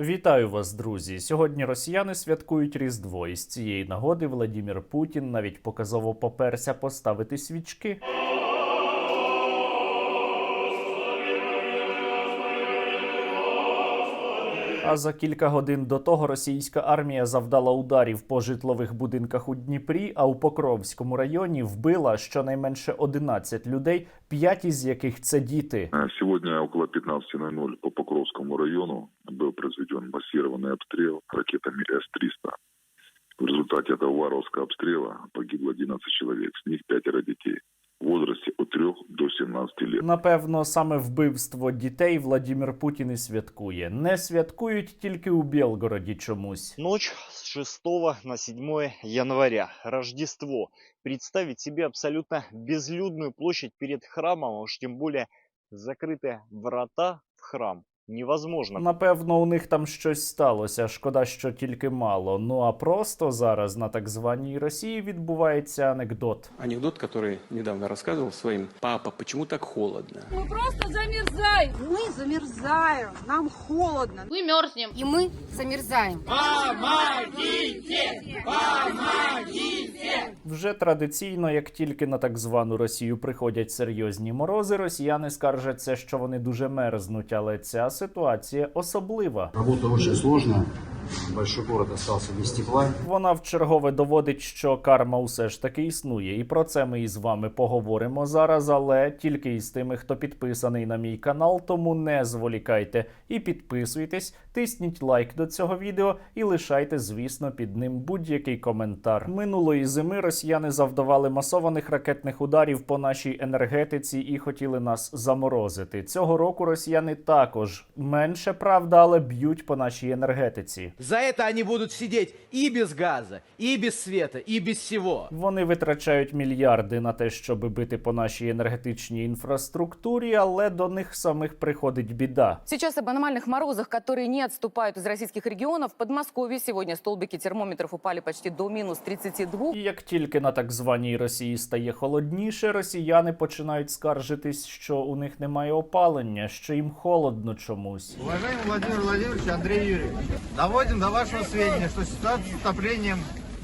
Вітаю вас, друзі! Сьогодні росіяни святкують Різдво, і з цієї нагоди Владімір Путін навіть показово поперся поставити свічки. А за кілька годин до того російська армія завдала ударів по житлових будинках у Дніпрі, а у Покровському районі вбила щонайменше 11 людей, п'ять із яких це діти. Э, Сегодня около 15.00 по Покровскому району был произведен массированный обстрел ракетами С-300. В результате этого варварского обстрела погибло 11 человек, с них пятеро детей в возрасте от 3 до 17 лет. Напевно, саме вбивство дітей Владимир Путін і святкує. Не святкують тільки у Білгороді чомусь. Ночь з 6 на 7 января. Рождество. Представить себе абсолютно безлюдную площадь перед храмом, а уж тем более закрытые врата в храм Невозможно. Напевно, у них там щось сталося. Шкода, що тільки мало. Ну а просто зараз на так званій Росії відбувається анекдот. Анекдот, который недавно рассказывал своим «Папа, почему так холодно?» Мы просто замерзаем. Мы замерзаем, нам холодно. Мы мерзнем. И мы замерзаем. Вже традиційно, як тільки на так звану Росію приходять серйозні морози, росіяни скаржаться, що вони дуже мерзнуть, але ця ситуація особлива. Работа очень сложная. Большой город остался без тепла. Вона вчергове доводить, що карма усе ж таки існує, і про це ми із вами поговоримо зараз, але тільки із тими, хто підписаний на мій канал, тому не зволікайте і підписуйтесь, тисніть лайк до цього відео і лишайте, звісно, під ним будь-який коментар. Минулої зими росіяни завдавали масованих ракетних ударів по нашій енергетиці і хотіли нас заморозити. Цього року росіяни також менше правда, але б'ють по нашій енергетиці. За это они будут сидеть и без газа, и без света, и без всего. Вони витрачають мільярди на те, щоб бити по нашій енергетичній інфраструктурі, але до них самих приходить біда. Сейчас об аномальных морозах, которые не отступают из российских регионов. В Подмосковье сегодня столбики термометров упали почти до минус 32. І як тільки на так званій Росії стає холодніше, росіяни починають скаржитись, що у них немає опалення, що їм холодно чомусь. Уважаємо Владимир Владимирович, Андрій Юрійович, доводимо до вашого сведения, що ситуація з отоплением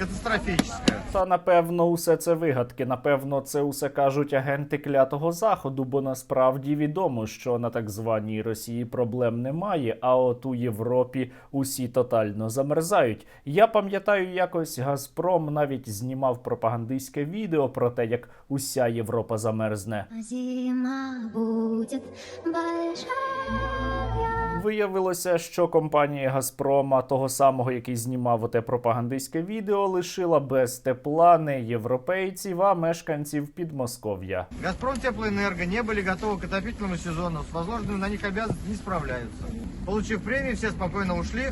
катастрофическая. Та напевно, усе це вигадки. Напевно, це усе кажуть агенти клятого заходу, бо насправді відомо, що на так званій Росії проблем немає. А от у Європі усі тотально замерзають. Я пам'ятаю, якось Газпром навіть знімав пропагандистське відео про те, як уся Європа замерзне. Зима будет большая. Виявилося, що компанія Газпрома, того самого, який знімав оте пропагандистське відео, лишила без тепла не європейців, а мешканців Підмосков'я. Газпром Теплоэнерго не были готовы к отопительному сезону, с возложенными на них обязанностями не справляются. Получив премии, все спокойно ушли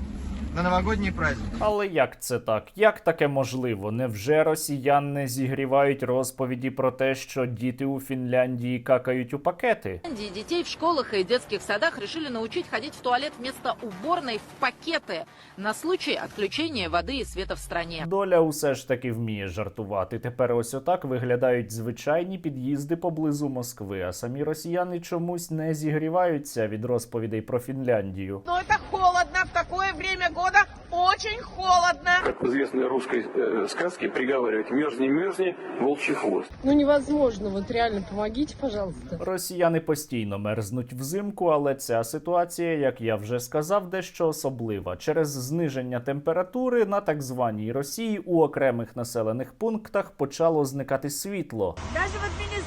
на новогодние праздники. Але як це так? Як таке можливо? Невже росіян не зігрівають розповіді про те, що діти у Фінляндії какають у пакети? Детей в школах и детских садах решили научить ходить в туалет вместо уборной в пакеты на случай отключения воды и света в стране. Доля усе ж таки вміє жартувати. Тепер ось отак виглядають звичайні під'їзди поблизу Москви, а самі росіяни чомусь не зігріваються від розповідей про Фінляндію. Но это холодно, в такое время года очень холодно. Как в известной русской э, сказке приговаривают «мерзни, мерзни, волчий хвост». Ну невозможно, вот реально помогите, пожалуйста. Росіяни постійно мерзнуть взимку, але ця ситуація, як я вже сказав, дещо особлива. Через зниження температури на так званій Росії у окремих населених пунктах почало зникати світло. Даже в администрации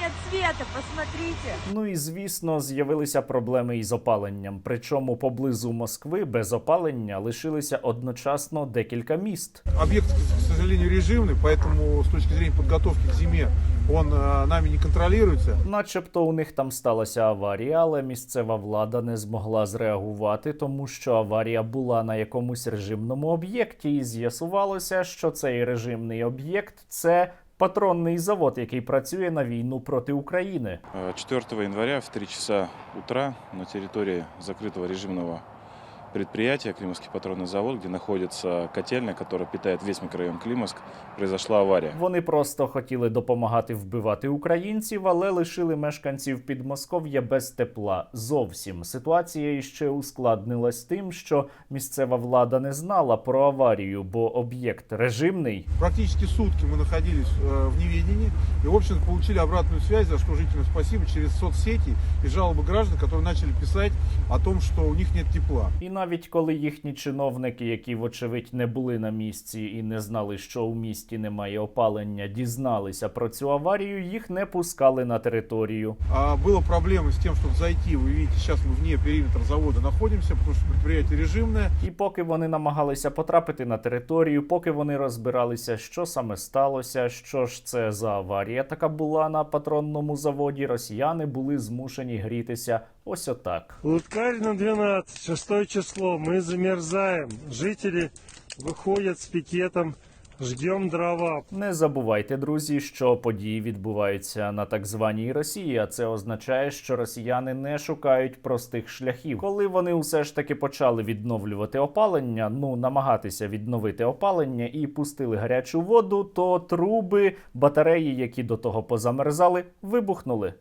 нет света, посмотрите. Ну і звісно, з'явилися проблеми із опаленням. Причому поблизу Москви без опалення лишилися одночасно декілька міст. Объект, к сожалению, режимный, поэтому с точки зрения подготовки к зиме он э, нами не контролируется. Начебто у них там сталася аварія, але місцева влада не змогла зреагувати, тому що аварія була на якомусь режимному об'єкті, і з'ясувалося, що цей режимний об'єкт це патронний завод, який працює на війну проти України. Э, 4 января в 3 часа утра на території закритого режимного предприятие, Климовский патронный завод, где находится котельня, которая питает весь микрорайон Климовск, произошла авария. Вони просто хотіли допомагати вбивати українців, але лишили мешканців Підмосков'я без тепла. Зовсім ситуація іще ускладнилась тим, що місцева влада не знала про аварію, бо об'єкт режимний. Практически сутки мы находились э, в неведении и, в общем получили обратную связь, за что жителям спасибо, через соцсети и жалобы граждан, которые начали писать о том, что у них нет тепла. І навіть коли їхні чиновники, які вочевидь не були на місці і не знали, що у місті немає опалення, дізналися про цю аварію, їх не пускали на територію. А было проблемы с тем, чтобы зайти. Вы видите, сейчас мы вне периметра завода находимся, потому что предприятие режимное. І поки вони намагалися потрапити на територію, поки вони розбиралися, що саме сталося, що ж це за аварія така була на патронному заводі, росіяни були змушені грітися ось отак. Луткальна 12, 6 число. Мы замерзаем. Жители выходят с пикетом. Ждем дрова. Не забувайте, друзі, що події відбуваються на так званій Росії, а це означає, що росіяни не шукають простих шляхів. Коли вони усе ж таки почали відновлювати опалення, ну намагатися відновити опалення і пустили гарячу воду, то труби, батареї, які до того позамерзали, вибухнули.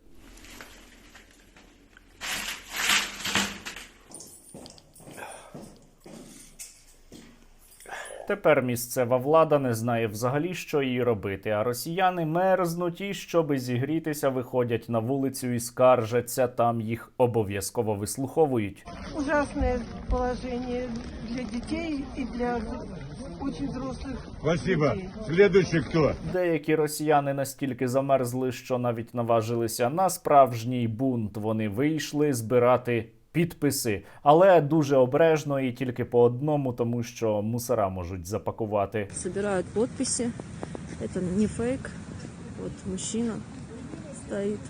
Тепер місцева влада не знає взагалі, що їй робити. А росіяни мерзнуть і, щоби зігрітися, виходять на вулицю і скаржаться. Там їх обов'язково вислуховують. Ужасное положение для детей и для очень взрослых Спасибо. Следующий кто? Деякі росіяни настільки замерзли, що навіть наважилися на справжній бунт. Вони вийшли збирати. Підписи, але дуже обережно і тільки по одному, тому що мусора можуть запакувати. собирают подписи. це не фейк. От мужчина стоїть.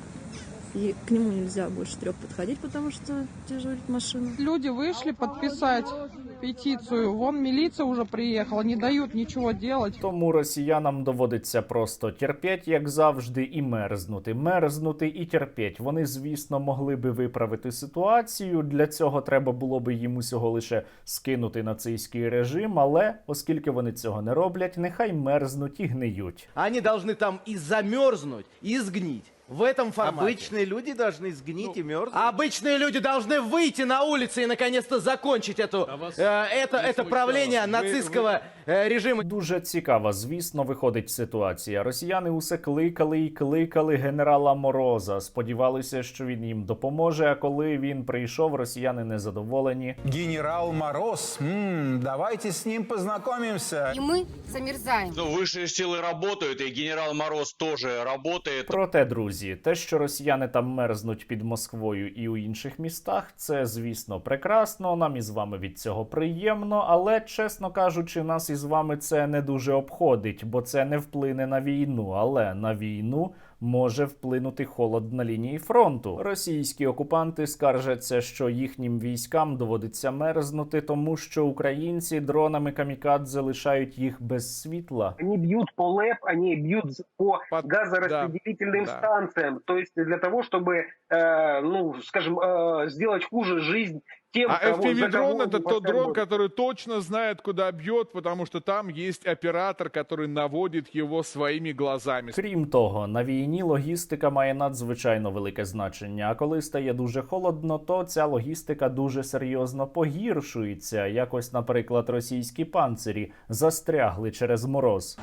И к нему нельзя больше трех подходить, потому что дежурит машина. Люди вышли подписать петицию. Вон милиция уже приехала, не дают ничего делать. Тому росіянам доводиться просто терпеть, як завжди, і мерзнути, мерзнути і терпеть. Вони, звісно, могли би виправити ситуацію. Для цього треба було би їм усього лише скинути нацистський режим. Але оскільки вони цього не роблять, нехай мерзнуть і гниють. Они должны там и замерзнуть, и сгнить В этом формате. Обычные люди должны сгнить и мерзнуть. Обычные люди должны выйти на улицы и наконец-то закончить эту, э, это, это правление нацистского э, режима. Дуже цікава, звісно, виходить ситуація. Росіяни усе кликали і кликали генерала Мороза. Сподівалися, що він їм допоможе. А коли він прийшов, росіяни незадоволені. Генерал Мороз, м, давайте с ним познакомимся. И мы замерзаем. Ну, высшие силы работают, и генерал Мороз тоже работает. Проте, друзі, те, що росіяни там мерзнуть під Москвою і у інших містах, це звісно прекрасно. Нам із вами від цього приємно, але чесно кажучи, нас із вами це не дуже обходить, бо це не вплине на війну. Але на війну може вплинути холод на лінії фронту. Російські окупанти скаржаться, що їхнім військам доводиться мерзнути, тому що українці дронами камікадзе лишають їх без світла. Они бьют по ЛЭП, они бьют по газораспределительным станциям. То есть для того, чтобы, э, ну, скажем, э, сделать хуже жизнь тем, А кого, за FPV-дрон кого это они тот дрон, постоянно- который точно знает, куда бьет, потому что там есть оператор, который наводит его своими глазами. Крім того, на війні логістика має надзвичайно велике значення. А коли стає дуже холодно, то ця логістика дуже серйозно погіршується. Якось, наприклад, російські панцирі застрягли через мороз.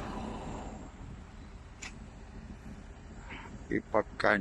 И пока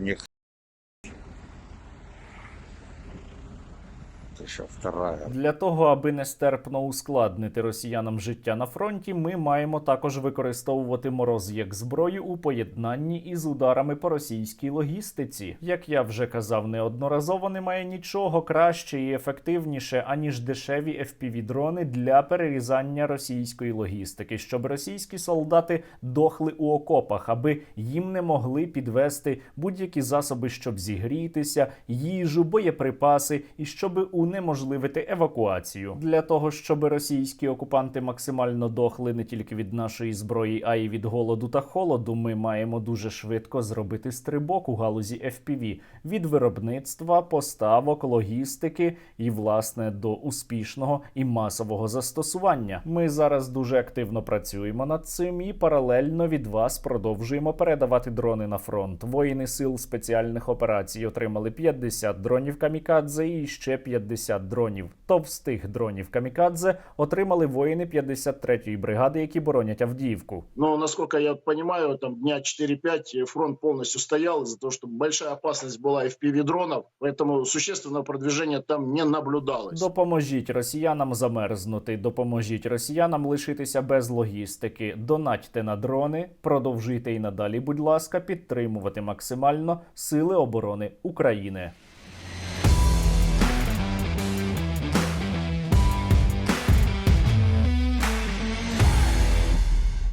не еще вторая. Для того, аби нестерпно ускладнити росіянам життя на фронті, ми маємо також використовувати мороз як зброю у поєднанні із ударами по російській логістиці. Як я вже казав неодноразово, немає нічого краще і ефективніше, аніж дешеві FPV-дрони для перерізання російської логістики, щоб російські солдати дохли у окопах, аби їм не могли підвести будь-які засоби, щоб зігрітися, їжу, боєприпаси, і щоб у унеможливити евакуацію для того, щоб російські окупанти максимально дохли не тільки від нашої зброї, а й від голоду та холоду. Ми маємо дуже швидко зробити стрибок у галузі FPV від виробництва, поставок, логістики і власне до успішного і масового застосування. Ми зараз дуже активно працюємо над цим і паралельно від вас продовжуємо передавати дрони на фронт. Воїни сил спеціальних операцій отримали 50 дронів камікадзе і ще 50 дронів. Товстих дронів камікадзе отримали воїни 53-ї бригади, які боронять Авдіївку. Но, насколько я понимаю, там дня 4-5 фронт полностью стоял из-за того, что большая опасность была FPV-дронов, поэтому существенного продвижения там не наблюдалось. Допоможіть росіянам замерзнути, допоможіть росіянам лишитися без логістики. Донатьте на дрони, продовжуйте і надалі, будь ласка, підтримувати максимально сили оборони України.